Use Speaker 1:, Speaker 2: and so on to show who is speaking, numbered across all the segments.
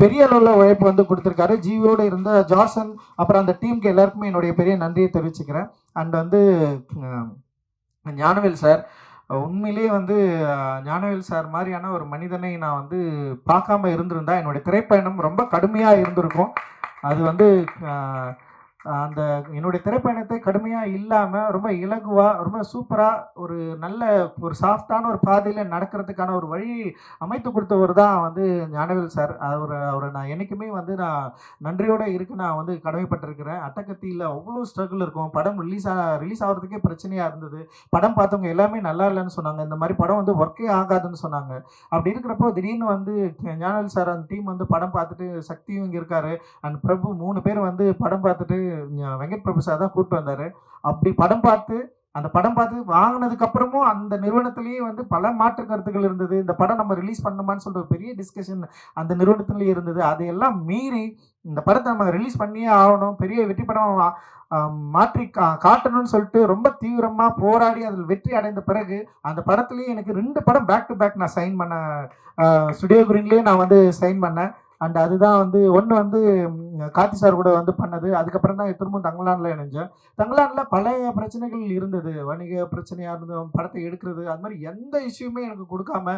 Speaker 1: பெரிய அளவில் உழைப்பு வந்து கொடுத்துருக்காரு. ஜிவியோடு இருந்த ஜாசன் அப்புறம் அந்த டீமுக்கு எல்லாருக்குமே என்னுடைய பெரிய நன்றியை தெரிவிச்சுக்கிறேன். அண்ட் வந்து ஞானவேல் சார் உண்மையிலேயே வந்து ஞானவேல் சார் மாதிரியான ஒரு மனிதனை நான் வந்து பார்க்காம இருந்திருந்தா என்னுடைய திரைப்பயணம் ரொம்ப கடுமையாக இருந்திருக்கும். அது வந்து அந்த என்னுடைய திரைப்பயணத்தை கடுமையாக இல்லாமல் ரொம்ப இலகுவாக ரொம்ப சூப்பராக ஒரு நல்ல ஒரு சாஃப்டான ஒரு பாதையில் நடக்கிறதுக்கான ஒரு வழி அமைத்து கொடுத்தவர் தான் வந்து ஞானவேல் சார். அவர் அவரை நான் என்றைக்குமே வந்து நான் நன்றியோடு இருக்கு. நான் வந்து கடமைப்பட்டிருக்கிறேன். அட்டகத்தியில் அவ்வளோ ஸ்ட்ரகிள் இருக்கும். படம் ரிலீஸ் ஆக ரிலீஸ் ஆகிறதுக்கே பிரச்சனையாக இருந்தது. படம் பார்த்தவங்க எல்லாமே நல்லா இல்லைன்னு சொன்னாங்க. இந்த மாதிரி படம் வந்து ஒர்க்கே ஆகாதுன்னு சொன்னாங்க. அப்படி இருக்கிறப்போ திடீர்னு வந்து ஞானவேல் சார் அந்த டீம் வந்து படம் பார்த்துட்டு சக்தியும் இங்கே இருக்காரு. அண்ட் பிரபு மூணு பேர் வந்து படம் பார்த்துட்டு வெங்கட் பிரபு சார் தான் கூப்பிட்டு வந்தார். அப்படி படம் பார்த்து அந்த படம் பார்த்து வாங்கினதுக்கு அப்புறமும் அந்த நிறுவனத்திலேயே வந்து பல மாற்று கருத்துக்கள் இருந்தது. இந்த படம் நம்ம ரிலீஸ் பண்ணுமான்னு சொல்கிற பெரிய டிஸ்கஷன் அந்த நிறுவனத்திலேயே இருந்தது. அதையெல்லாம் மீறி இந்த படத்தை நம்ம ரிலீஸ் பண்ணியே ஆகணும். பெரிய வெற்றி படம் மாற்றி கா காட்டணும்னு சொல்லிட்டு ரொம்ப தீவிரமாக போராடி அதில் வெற்றி அடைந்த பிறகு அந்த படத்துலேயே எனக்கு ரெண்டு படம் பேக் டு பேக் நான் சைன் பண்ண ஸ்டுடியோ குரீன்லேயே நான் வந்து சைன் பண்ணேன். அண்ட் அதுதான் வந்து ஒன்று வந்து கார்த்தி சார் கூட வந்து பண்ணது. அதுக்கப்புறம் தான் திரும்ப தங்கலானில் இணைஞ்சேன். தங்கலானில் பழைய பிரச்சனைகள் இருந்தது. வணிக பிரச்சனையாக இருந்தது படத்தை எடுக்கிறது அது மாதிரி எந்த இஷ்யூமே எனக்கு கொடுக்காம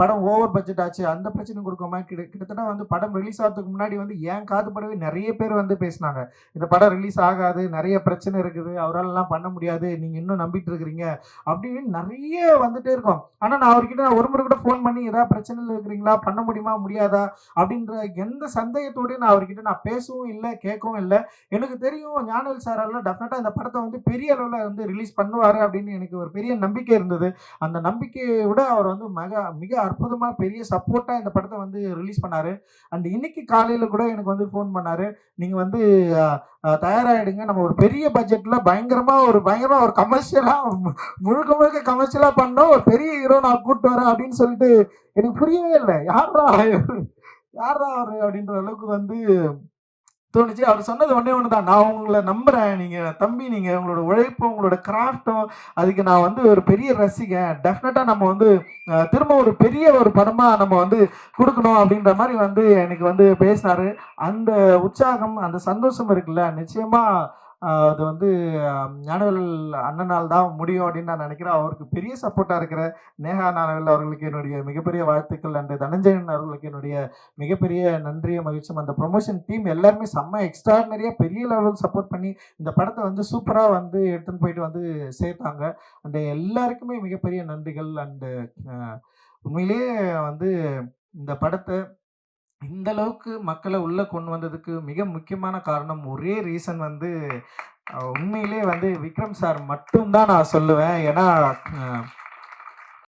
Speaker 1: படம் ஓவர் பட்ஜெட் ஆச்சு. அந்த பிரச்சனையும் கொடுக்காம கிட்ட கிட்டத்தட்ட வந்து படம் ரிலீஸ் ஆகிறதுக்கு முன்னாடி வந்து ஏன் காது படவே நிறைய பேர் வந்து பேசினாங்க. இந்த படம் ரிலீஸ் ஆகாது நிறைய பிரச்சனை இருக்குது அவராலலாம் பண்ண முடியாது நீங்கள் இன்னும் நம்பிட்டு இருக்கிறீங்க அப்படின்னு நிறைய வந்துட்டே இருக்கும். ஆனால் நான் அவர்கிட்ட நான் ஒரு முறை கூட ஃபோன் பண்ணி ஏதாவது பிரச்சனையில் இருக்கிறீங்களா? பண்ண முடியுமா? முடியாதா? அப்படின்ற எந்த சந்தேகத்தோடய நான் அவர்கிட்ட நான் பேசவும் இல்லை கேட்கவும் இல்லை. எனக்கு தெரியும் ஞானல் சாரால டெஃபினட்டாக இந்த படத்தை வந்து பெரிய அளவில் வந்து ரிலீஸ் பண்ணுவார் அப்படின்னு எனக்கு ஒரு பெரிய நம்பிக்கை இருந்தது. அந்த நம்பிக்கையை விட அவர் வந்து மிக மிக அற்புதமாக பெரிய சப்போர்ட்டாக இந்த படத்தை வந்து ரிலீஸ் பண்ணார். அண்ட் இன்னைக்கு காலையில் கூட எனக்கு வந்து ஃபோன் பண்ணார். நீங்கள் வந்து தயாராகிடுங்க நம்ம ஒரு பெரிய பட்ஜெட்டில் பயங்கரமாக ஒரு பயங்கரமாக ஒரு கமர்ஷியலாக முழுக்க முழுக்க கமர்ஷியலாக பண்ணோம். ஒரு பெரிய ஹீரோ நான் கூப்பிட்டு வரேன் அப்படின்னு சொல்லிட்டு எனக்கு புரியவே இல்லை. யாரா யாரா அவரு அப்படின்ற அளவுக்கு வந்து தோணுச்சு. அவர் சொன்னது ஒன்றே ஒன்று தான் நான் உங்களை நம்புகிறேன் நீங்கள் தம்பி நீங்கள் உங்களோட உழைப்பும் உங்களோட கிராஃப்ட்டும் அதுக்கு நான் வந்து ஒரு பெரிய ரசிகன். டெஃபினட்டாக நம்ம வந்து திரும்ப ஒரு பெரிய ஒரு படமாக நம்ம வந்து கொடுக்கணும் அப்படின்ற மாதிரி வந்து எனக்கு வந்து பேசினார். அந்த உற்சாகம் அந்த சந்தோஷம் இருக்குல்ல. நிச்சயமாக அது வந்து ஞானவேல் அண்ணனால் தான் முடியும் அப்படின்னு நான் நினைக்கிறேன். அவருக்கு பெரிய சப்போர்ட்டாக இருக்கிற நேஹா ஞானவேல் அவர்களுக்கு என்னுடைய மிகப்பெரிய வாழ்த்துக்கள். அண்டு தனஞ்சயன் அவர்களுக்கு என்னுடைய மிகப்பெரிய நன்றியை மகிழ்ச்சியும். அந்த ப்ரொமோஷன் டீம் எல்லாருமே செம்ம எக்ஸ்ட்ராடனரியாக பெரிய லெவலில் சப்போர்ட் பண்ணி இந்த படத்தை வந்து சூப்பராக வந்து எடுத்துன்னு போயிட்டு வந்து சேர்த்தாங்க. அண்டு எல்லாருக்குமே மிகப்பெரிய நன்றிகள். அண்டு உண்மையிலேயே வந்து இந்த படத்தை இந்த அளவுக்கு மக்களை உள்ளே கொண்டு வந்ததுக்கு மிக முக்கியமான காரணம் ஒரே ரீசன் வந்து உண்மையிலே வந்து விக்ரம் சார் மட்டும்தான் நான் சொல்லுவேன். ஏன்னா